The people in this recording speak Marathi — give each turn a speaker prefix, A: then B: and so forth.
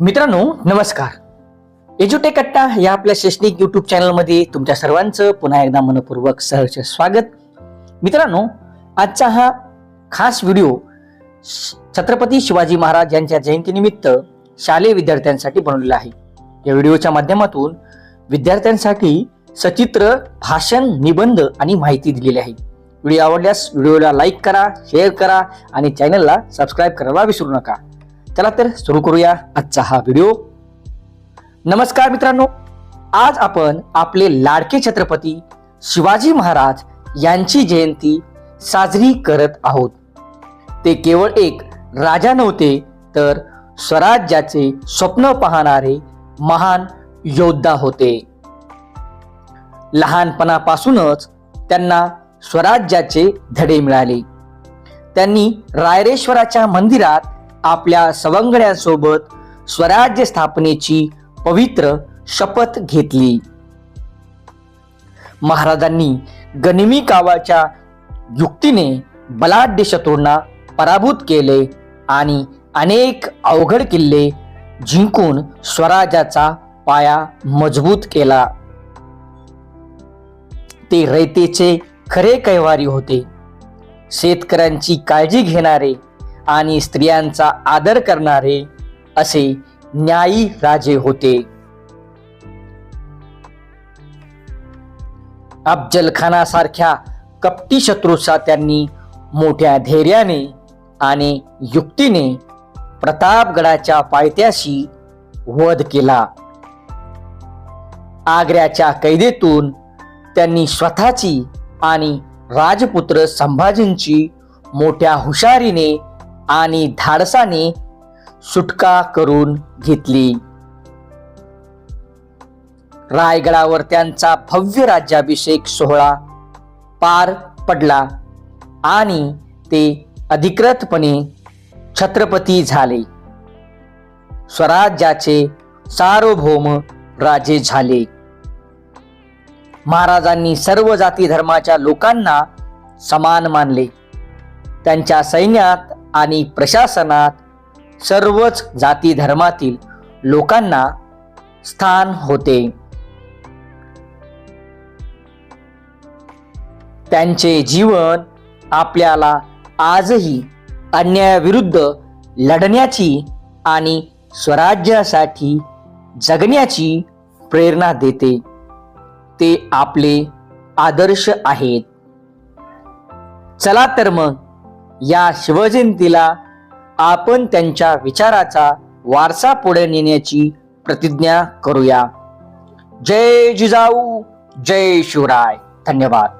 A: मित्रांनो नमस्कार. एज्युटेक अट्टा या आपल्या शैक्षणिक युट्यूब चॅनलमध्ये तुमच्या सर्वांचं पुन्हा एकदा मनपूर्वक सहर्ष स्वागत. मित्रांनो आजचा हा खास व्हिडिओ श- छत्रपती शिवाजी महाराज यांच्या जयंतीनिमित्त शालेय विद्यार्थ्यांसाठी बनवलेला आहे. या व्हिडिओच्या माध्यमातून विद्यार्थ्यांसाठी सचित्र भाषण निबंध आणि माहिती दिलेली आहे. व्हिडिओ आवडल्यास व्हिडिओला लाईक करा शेअर करा आणि चॅनलला सबस्क्राईब करायला विसरू नका. चला तर सुरू करूया आजचा हा व्हिडिओ नमस्कार मित्रांनो आज आपण आपले लाडके छत्रपती शिवाजी महाराज यांची जयंती साजरी करत आहोत. ते केवळ एक राजा नव्हते तर स्वराज्याचे स्वप्न पाहणारे महान योद्धा होते. लहानपणापासूनच त्यांना स्वराज्याचे धडे मिळाले. त्यांनी रायरेश्वराच्या मंदिरात आपल्या सवंगड्यांसोबत स्वराज्य स्थापनेची पवित्र शपथ घेतली. महाराजांनी गनिमी कावाच्या युक्तीने बलाढ्य शत्रूंना पराभूत केले आणि अनेक अवघड किल्ले जिंकून स्वराज्याचा पाया मजबूत केला. ते रयतेचे खरे कैवारी होते. शेतकऱ्यांची काळजी घेणारे आणि स्त्रियांचा आदर करणारे असे न्यायी राजे होते. अफजल खानासारख्या कपटी शत्रूचा त्यांनी मोठ्या धैर्याने आणि युक्तीने प्रतापगडाच्या पायथ्याशी वध केला. आग्र्याच्या कैदेतून त्यांनी स्वतःची आणि राजपुत्र संभाजींची मोठ्या हुशारीने आणि धाडसाने सुटका करून घेतली. रायगडावर त्यांचा भव्य राज्याभिषेक सोहळा पार पडला आणि ते अधिकृतपणे छत्रपती झाले. स्वराज्याचे सार्वभौम राजे झाले. महाराजांनी सर्व जाती धर्माच्या लोकांना समान मानले. त्यांच्या सैन्यात आणि प्रशासनात सर्वच जाती धर्मातील लोकांना स्थान होते. त्यांचे जीवन आपल्याला आजही अन्यायाविरुद्ध लढण्याची आणि स्वराज्यासाठी जगण्याची प्रेरणा देते. ते आपले आदर्श आहेत. चला तर मग या शिवजयंतीला आपण त्यांच्या विचाराचा वारसा पुढे नेण्याची प्रतिज्ञा करूया. जय जिजाऊ जय शिवराय. धन्यवाद.